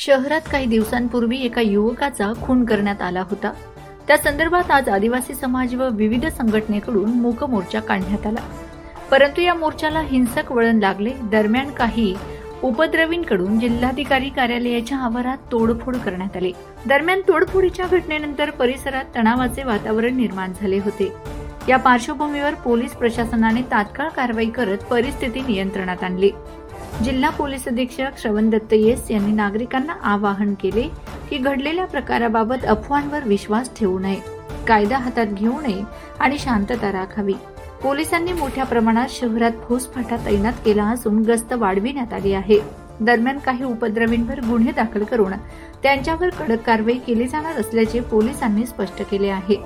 शहरात काही दिवसांपूर्वी एका युवकाचा खून करण्यात आला होता. त्या संदर्भात आज आदिवासी समाज व विविध संघटनेकडून मूक मोर्चा काढण्यात आला. परंतु या मोर्चाला हिंसक वळण लागले. दरम्यान काही उपद्रवींकडून जिल्हाधिकारी कार्यालयाच्या आवारात तोडफोड करण्यात आली. दरम्यान तोडफोडीच्या घटनेनंतर परिसरात तणावाचे वातावरण निर्माण झाले होते. या पार्श्वभूमीवर पोलीस प्रशासनाने तात्काळ कारवाई करत परिस्थिती नियंत्रणात आणली. जिल्हा पोलीस अधीक्षक श्रवण दत्त येस यांनी नागरिकांना आवाहन केले की घडलेल्या प्रकाराबाबत अफवांवर विश्वास ठेवू नये कायदा हातात घेऊ नये आणि शांतता राखावी. पोलिसांनी मोठ्या प्रमाणात शहरात फौजफाटा तैनात केला असून गस्त वाढविण्यात आली आहे. दरम्यान काही उपद्रवींवर गुन्हे दाखल करून त्यांच्यावर कडक कारवाई केली जाणार असल्याचे पोलिसांनी स्पष्ट केले आहे.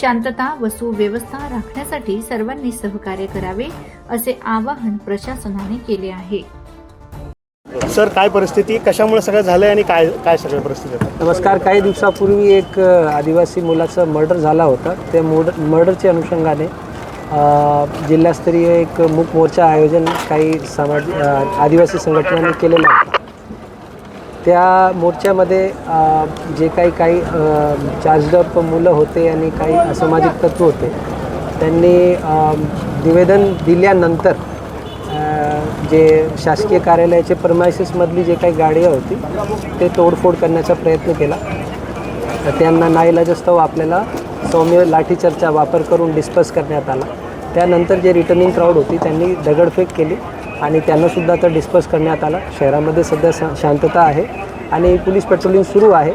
शांतता व सुव्यवस्था राखण्यासाठी सर्वांनी सहकार्य करावे असे आवाहन प्रशासनाने केले आहे. सर काय परिस्थिती? कशामुळे सगळं झालंय आणि काय काय सगळं परिस्थिती आहे? नमस्कार. काही दिवसापूर्वी एक आदिवासी मुलाचा मर्डर झाला होता. त्या मोड मर्डरच्या अनुषंगाने जिल्हास्तरीय एक मूक मोर्चा आयोजन काही समाज आदिवासी संघटनांनी केलेलं होतं त्या मोर्चामध्ये जे काही काही चार्जअप मुलं होते आणि काही असामाजिक तत्व होते त्यांनी निवेदन दिल्यानंतर जे शासकीय कार्यालयाचे प्रमायसेसमधली जे काही गाड्या होती ते तोडफोड करण्याचा प्रयत्न केला. तर त्यांना नाईलाजस्तव आपल्याला सौम्य लाठीचार्जचा वापर करून डिस्पस करण्यात आला. त्यानंतर जे रिटर्निंग क्राऊड होती त्यांनी दगडफेक केली. आणि त्यांनासुद्धा तर डिस्पर्स करण्यात आला. शहरामध्ये सध्या शांतता आहे आणि पोलीस पेट्रोलिंग सुरू आहे.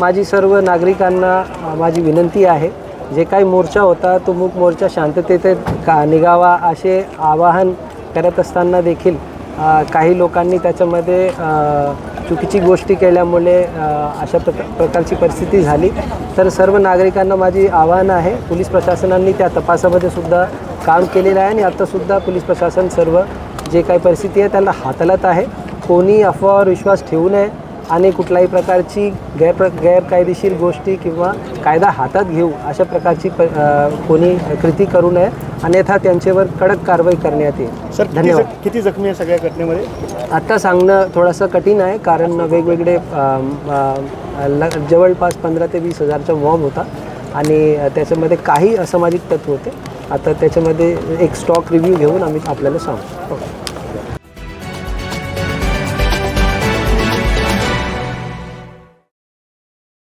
माझी सर्व नागरिकांना माझी विनंती आहे जे काही मोर्चा होता तो मूक मोर्चा शांततेत का निघावा असे आवाहन करत असताना देखील काही लोकांनी त्याच्यामध्ये चुकीची गोष्टी केल्यामुळे अशा प्रका प्रकारची परिस्थिती झाली. तर सर्व नागरिकांना माझी आव्हान आहे पोलीस प्रशासनांनी त्या तपासामध्ये सुद्धा काम केलेलं आहे आणि आत्तासुद्धा पोलीस प्रशासन सर्व जे काही परिस्थिती आहे त्याला हाताळत आहे. कोणी अफवावर विश्वास ठेवू नये आणि कुठल्याही प्रकारची गैर गैरकायदेशीर गोष्टी किंवा कायदा हातात घेऊ अशा प्रकारची प कोणी कृती करू नये अन्यथा त्यांच्यावर कडक कारवाई करण्यात येईल. सर धन्यवाद. किती जखमी आहे सगळ्या घटनेमध्ये? आत्ता सांगणं थोडंसं कठीण आहे कारण वेगवेगळे जवळपास पंधरा ते वीस हजारचा मॉब होता आणि त्याच्यामध्ये काही असामाजिक तत्व होते. आता त्याच्यामध्ये एक स्टॉक रिव्ह्यू घेऊन आम्ही आपल्याला सांगू.